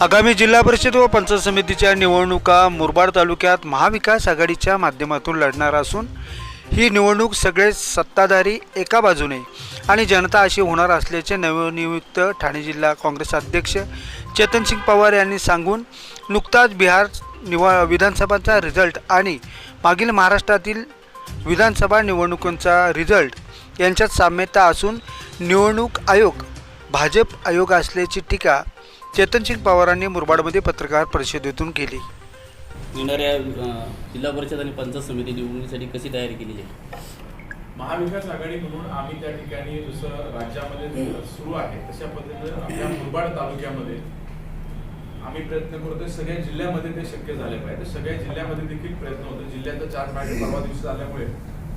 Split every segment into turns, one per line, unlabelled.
आगामी जिल्हा परिषद व पंचायत समितीच्या निवडणुका मुरबाड तालुक्यात महाविकास आघाडीच्या माध्यमातून लढणार असून ही निवडणूक सगळे सत्ताधारी एका बाजूने आणि जनता अशी होणार असल्याचे नवनियुक्त ठाणे जिल्हा काँग्रेस अध्यक्ष चेतनसिंग पवार यांनी सांगून नुकताच बिहार निवा विधानसभाचा रिझल्ट आणि मागील महाराष्ट्रातील विधानसभा निवडणुकांचा रिझल्ट यांच्यात साम्यता असून निवडणूक आयोग भाजप आयोग असल्याची टीका चेतनसिंग पवारांनी मुरबाडमध्ये पत्रकार परिषदेतून केली.
येणाऱ्या जिल्हा परिषद आणि पंचायत समिती निवडणुकीसाठी कशी तयारी केलेली आहे
महाविकास आघाडी म्हणून आम्ही त्या ठिकाणी जसं राज्यामध्ये सुरू आहे तशा पद्धतीनं आपल्या मुरबाड तालुक्यामध्ये आम्ही प्रयत्न करतोय. सगळ्या जिल्ह्यामध्ये ते शक्य झाले पाहिजे. तर सगळ्या जिल्ह्यामध्ये देखील प्रयत्न होतो. जिल्ह्याचा चार पाहिजे परवा दिवशी झाल्यामुळे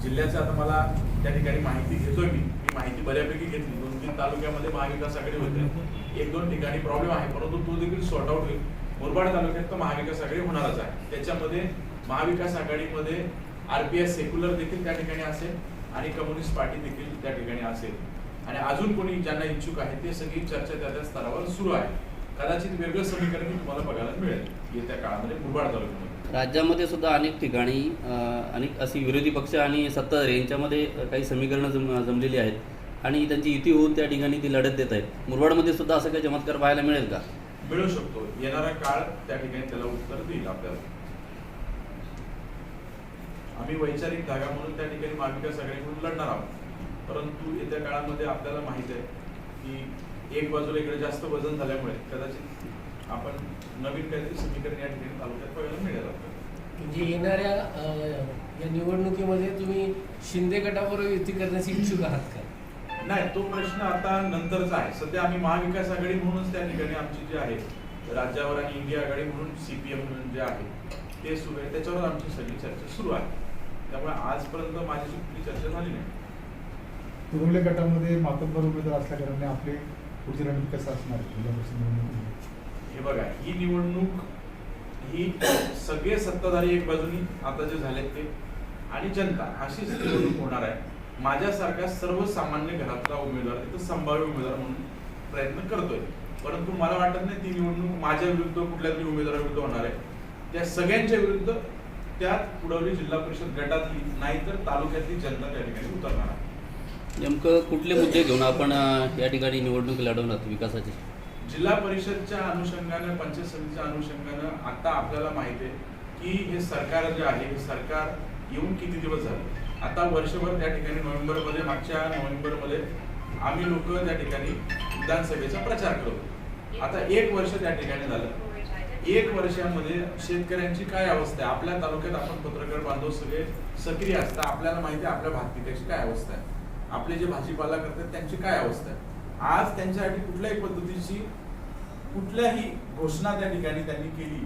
जिल्ह्याचं आता मला त्या ठिकाणी माहिती घेतोय मी. मी माहिती बऱ्यापैकी घेतली. दोन तीन तालुक्यामध्ये महाविकास आघाडी होते. एक दोन ठिकाणी प्रॉब्लेम आहे. परंतु तो देखील सॉर्ट आउट होईल. मुरबाड तालुक्यात तर महाविकास आघाडी होणारच आहे. त्याच्यामध्ये महाविकास आघाडीमध्ये आरपीएस सेक्युलर देखील त्या ठिकाणी असेल आणि कम्युनिस्ट पार्टी देखील त्या ठिकाणी असेल. आणि अजून कोणी ज्यांना इच्छुक आहे ते सगळी चर्चा त्या त्या स्तरावर सुरू आहे. कदाचित वेगळं समीकरण तुम्हाला बघायला मिळेल. येत्या काळामध्ये मुरबाड तालुक्यामध्ये.
राज्यामध्ये सुद्धा अनेक ठिकाणी अनेक अशी विरोधी पक्ष आणि सत्ताधारी यांच्यामध्ये काही समीकरणं जम जमलेली आहेत. आणि त्यांची युती होऊन त्या ठिकाणी ती लढत देत आहेत. मुरबाडमध्ये सुद्धा असं काही चमत्कार पाहायला मिळेल का?
मिळू शकतो. येणारा काळ त्या ठिकाणी त्याला उत्तर देईल आपल्याला. आम्ही वैचारिक धागा म्हणून त्या ठिकाणी महाविकास आघाडीकडून लढणार आहोत. परंतु येत्या काळामध्ये आपल्याला माहीत आहे की एक बाजूला इकडे जास्त वजन झाल्यामुळे कदाचित आपण नवीन काहीतरी समीकरण या ठिकाणी तालुक्यात बघायला मिळेल
म्हणजे येणाऱ्या या निवडणुकीमध्ये तुम्ही शिंदे गटाबरोबर युती करण्याची इच्छुक आहात का?
नाही तो प्रश्न आता नंतरचा आहे. सध्या आम्ही महाविकास आघाडी म्हणूनच त्या ठिकाणी आमची जी आहे राज्यावर आणि इंडिया आघाडी म्हणून सीपीएम म्हणून जे आहे ते सुरू आहे. त्याच्यावर आमची सगळी चर्चा सुरू आहे. त्यामुळे आजपर्यंत माझ्याशी कुठली चर्चा झाली नाही.
तुरुंगले गटामध्ये मातब्बर उमेदवार असल्या कारणाने आपली पुढची रणनीती कसं असणार? जिल्हा
हे बघा ही निवडणूक ही सगळे सत्ताधारी एक बाजूनी आता जे झालेत ते. आणि जनता अशीच निवडणूक होणार आहे. माझ्यासारखा सर्वसामान्य घरातला उमेदवार तिथं संभाव्य उमेदवार म्हणून प्रयत्न करतोय. परंतु मला वाटत नाही ती निवडणूक माझ्या विरुद्ध कुठल्या तरी उमेदवाराविरुद्ध होणार आहे. त्या सगळ्यांच्या विरुद्ध त्यात पुढवली जिल्हा परिषद गटातली नाहीतर तालुक्यातली जनता त्या ठिकाणी उतरणार आहे.
नेमकं कुठले मुद्दे घेऊन आपण या ठिकाणी निवडणूक लढवणार विकासाची?
जिल्हा परिषदच्या अनुषंगानं पंचायत समितीच्या अनुषंगानं आता आपल्याला माहिती आहे की हे सरकार जे आहे हे सरकार येऊन किती दिवस झाले? आता वर्षभर त्या ठिकाणी नोव्हेंबरमध्ये मागच्या नोव्हेंबरमध्ये आम्ही लोक त्या ठिकाणी विधानसभेचा प्रचार करतो आता एक वर्ष त्या ठिकाणी झालं. एक वर्षामध्ये शेतकऱ्यांची काय अवस्था आहे? आपल्या तालुक्यात आपण पत्रकार बांधव सगळे सक्रिय असतात आपल्याला माहिती आहे आपल्या भात पिकाची काय अवस्था आहे? आपले जे भाजीपाला करतात त्यांची काय अवस्था आहे? आज त्यांच्यासाठी कुठल्याही पद्धतीची कुठल्याही घोषणा त्या ठिकाणी त्यांनी केली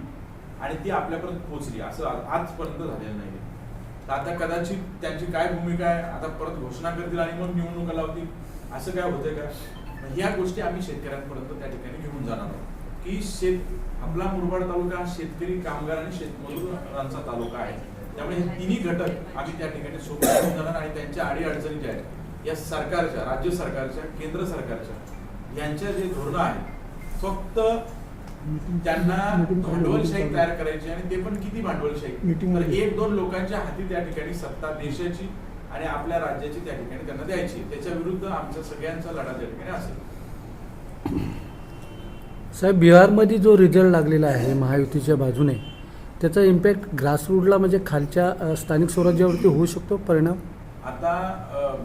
आणि ती आपल्यापर्यंत पोहोचली. असं आजपर्यंत झालेलं नाही तर आता कदाचित त्यांची काय भूमिका आहे आता परत घोषणा करतील आणि मग निवडणुका लावतील असं काय होतंय का? ह्या गोष्टी आम्ही शेतकऱ्यांपर्यंत त्या ठिकाणी घेऊन जाणार आहोत. की शेत आपला मुरबाड तालुका हा शेतकरी कामगार आणि शेतमजुरांचा तालुका आहे. त्यामुळे हे तिन्ही घटक आम्ही त्या ठिकाणी सोबत घेऊन जाणार आणि त्यांच्या अडीअडचणी ज्या आहेत या सरकारच्या राज्य सरकारच्या केंद्र सरकारच्या यांच्या जे धोरणं आहेत फक्त त्यांना भांडवलशाही तयार करायची आणि ते पण किती भांडवलशाही? तर. एक दोन लोकांच्या हाती त्या ठिकाणी सत्ता देशाची आणि आपल्या राज्याची त्या ठिकाणी त्यांना द्यायची. त्याच्या विरुद्ध आमच्या सगळ्यांचा लढा त्या ठिकाणी असेल.
साहेब बिहारमध्ये जो रिझल्ट लागलेला आहे महायुतीच्या बाजूने त्याचा इम्पॅक्ट ग्रासरूटला म्हणजे खालच्या स्थानिक स्वराज्यावरती होऊ शकतो परिणाम?
आता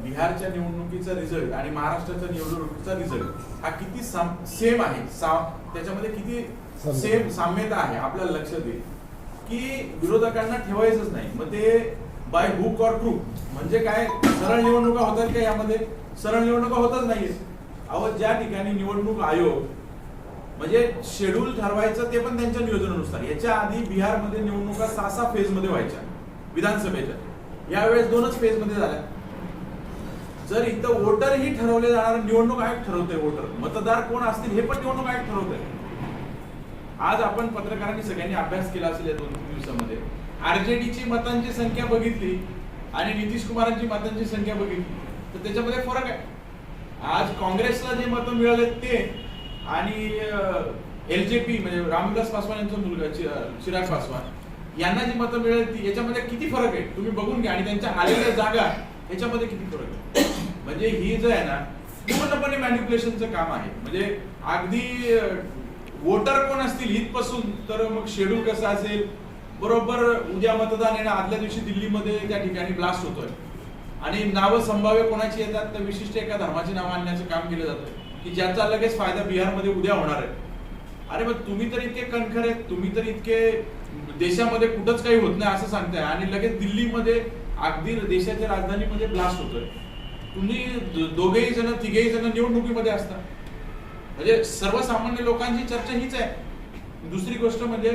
बिहारच्या निवडणुकीचा रिझल्ट आणि महाराष्ट्राच्या निवडणुकीचा रिझल्ट हा किती सेम आहे. सा- त्याच्यामध्ये किती सेम साम्यता आहे आपल्याला लक्षात येईल. की विरोधकांना ठेवायचंच नाही. मग ते बाय हुक ऑर ट्रू म्हणजे काय? सरळ निवडणुका होतात का यामध्ये? सरळ निवडणुका होतच नाहीये अहो ज्या ठिकाणी निवडणूक आयोग म्हणजे शेड्यूल ठरवायचं ते पण त्यांच्या नियोजनानुसार. याच्या आधी बिहारमध्ये निवडणुका सहा सहा फेजमध्ये व्हायच्या. विधानसभेच्या. यावेळेस दोनच फेजमध्ये झाल्या. जर इथं वोटर ही ठरवले जाणार निवडणूक आयोग ठरवते वोटर मतदार कोण असतील हे पण निवडणूक आयोग ठरवतोय. आज आपण पत्रकारांनी सगळ्यांनी अभ्यास केला असेल या दोन तीन दिवसामध्ये. आरजेडीची मतांची संख्या बघितली आणि नितीश कुमारांची मतांची संख्या बघितली. तर त्याच्यामध्ये फरक आहे. आज काँग्रेसला जे मतं मिळाले ते आणि एल जे पी म्हणजे रामविलास पासवान यांचा मुलगा चिराग पासवान यांना जी मतं मिळेल ती याच्यामध्ये किती फरक आहे? तुम्ही बघून घ्या. आणि त्यांच्या आलेल्या जागा याच्यामध्ये किती फरक आहे? म्हणजे ही जे आहे ना पूर्णपणे मॅन्युप्युलेशनचं काम आहे. म्हणजे अगदी वोटर कोण असतील इथपासून तर मग शेड्यूल कसं असेल? बरोबर उद्या मतदान येणं आदल्या दिवशी दिल्लीमध्ये त्या ठिकाणी ब्लास्ट होतोय. आणि नावं संभाव्य कोणाची येतात तर विशिष्ट एका धर्माची नावं आणण्याचं काम केलं जातं की ज्याचा लगेच फायदा बिहारमध्ये उद्या होणार आहे. अरे मग तुम्ही तर इतके कणखर आहेत. तुम्ही तर इतके देशामध्ये कुठंच काही होत नाही असं सांगताय. आणि लगेच दिल्लीमध्ये अगदी देशाच्या राजधानीमध्ये ब्लास्ट होतोय. तुम्ही दोघेही जण तिघेही जण निवडणुकीमध्ये असता. म्हणजे सर्वसामान्य लोकांची चर्चा हीच आहे. दुसरी गोष्ट म्हणजे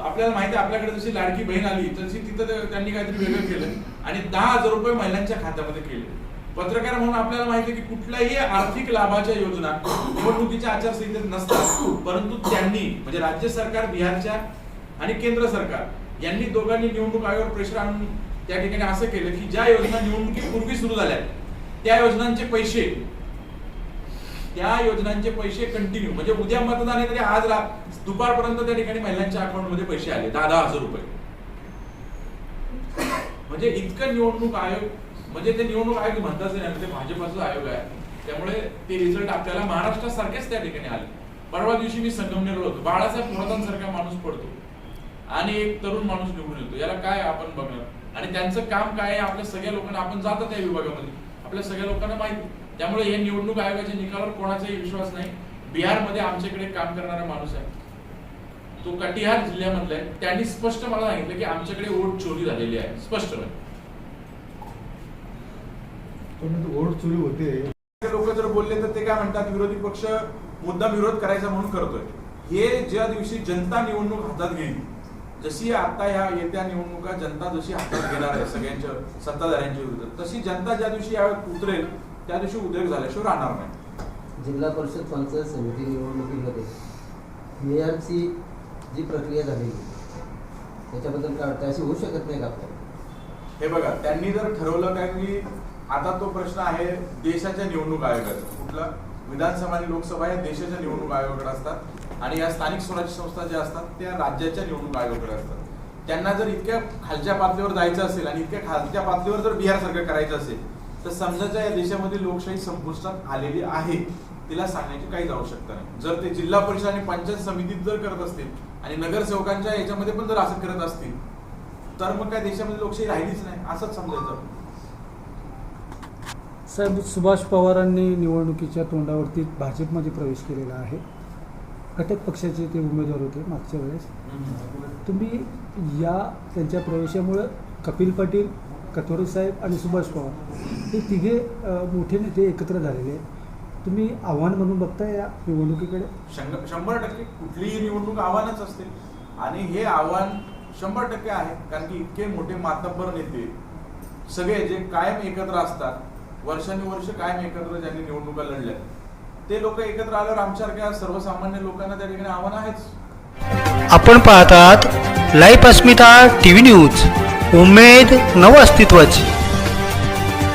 आपल्याला माहिती आहे आपल्याकडे जशी लाडकी बहीण आली तशी तिथं त्यांनी काहीतरी वेगळं केलं. आणि दहा हजार रुपये महिलांच्या खात्यामध्ये केले. पत्रकार म्हणून आपल्याला माहिती आहे की कुठल्याही आर्थिक लाभाच्या योजना निवडणुकीच्या आचारसंहितेत नसतात. परंतु त्यांनी म्हणजे राज्य सरकार बिहारच्या आणि केंद्र सरकार यांनी दोघांनी निवडणूक आयोगावर प्रेशर आणून त्या ठिकाणी असं केलं की ज्या योजना निवडणुकीपूर्वी सुरू झाल्या त्या योजनांचे पैसे त्या योजनांचे पैसे कंटिन्यू म्हणजे उद्या मतदान आहे तरी आज दुपारपर्यंत त्या ठिकाणी महिलांच्या अकाउंटमध्ये पैसे आले दहा दहा हजार रुपये. म्हणजे इतकं निवडणूक आयोग म्हणजे ते निवडणूक आयोग म्हणताच नाही ते भाजपाचा आयोग आहे. त्यामुळे ते रिझल्ट आपल्याला महाराष्ट्रासारखेच त्या ठिकाणी आले. परवा दिवशी मी संगमनेरला होतो. बाळासाहेब थोरातांसारखा माणूस पडतो. आणि एक तरुण माणूस निवडून येतो. याला काय आपण बघणार? आणि त्यांचं काम काय आहे? आपल्या सगळ्या लोकांना आपण जातो त्या विभागामध्ये. आपल्या सगळ्या लोकांना माहिती त्यामुळे हे निवडणूक आयोगाच्या निकालावर कोणाचाही विश्वास नाही. बिहारमध्ये आमच्याकडे काम करणारा माणूस आहे. तो कटिहार जिल्ह्यामधला आहे. त्यांनी स्पष्ट मला सांगितलं की आमच्याकडे वोट चोरी झालेली आहे. स्पष्टपणे.
पण वोट चोरी होते.
लोक जर बोलले तर ते काय म्हणतात? विरोधी पक्ष मुद्दा विरोध करायचा म्हणून करतोय. हे ज्या दिवशी जनता निवडणूक हातात घेईल जशी आता ह्या येत्या निवडणुका जनता जशी हातात घेणार आहे सगळ्यांच्या सत्ताधाऱ्यांच्या विरुद्ध तशी जनता ज्या दिवशी यावेळी उतरेल त्या दिवशी उद्रेक झाल्याशिवाय राहणार नाही.
जिल्हा परिषद पंचायत समिती निवडणुकीमध्ये मेयरची जी प्रक्रिया झालेली त्याच्याबद्दल काय वाटतं अशी होऊ शकत नाही का
हे बघा त्यांनी जर ठरवलं काय की आता तो प्रश्न आहे देशाच्या निवडणूक आयोगाचा. कुठला? विधानसभा आणि लोकसभा या देशाच्या निवडणूक आयोगाकडे असतात आणि या स्थानिक स्वराज्य संस्था ज्या असतात त्या राज्याच्या निवडणूक आयोगाकडे असतात. त्यांना जर इतक्या खालच्या पातळीवर जायचं असेल आणि इतक्या खालच्या पातळीवर जर बिहार सरकार करायचं असेल तर समजाच्या या देशामध्ये लोकशाही संपुष्टात आलेली आहे. तिला सांगण्याची काहीच आवश्यकता नाही. जर ते जिल्हा परिषद आणि पंचायत समितीत जर करत असतील आणि नगरसेवकांच्या याच्यामध्ये पण जर असं करत असतील तर मग काय देशामध्ये लोकशाही राहिलीच नाही असंच समजायचं.
साहेब सुभाष पवारांनी निवडणुकीच्या तोंडावरती भाजपमध्ये प्रवेश केलेला आहे. घटक पक्षाचे ते उमेदवार होते मागच्या वेळेस. तुम्ही या त्यांच्या प्रवेशामुळं कपिल पाटील कथोरे साहेब आणि सुभाष पवार हे तिघे मोठे नेते एकत्र झालेले आहेत. तुम्ही आव्हान म्हणून बघताय या निवडणुकीकडे?
शंभर शंभर टक्के. कुठलीही निवडणूक आव्हानच असते. आणि हे आव्हान शंभर टक्के आहे कारण की इतके मोठे मातब्बर नेते सगळे जे कायम एकत्र असतात वर्षानुवर्ष कायम एकत्र ज्यांनी निवडणुका लढल्या. ते लोक एकत्र आल्यावर आमच्यासारख्या सर्वसामान्य लोकांना त्या ठिकाणी आव्हान आहेच.
आपण पाहतात life Asmita T V news. उमेद नव अस्तित्वाची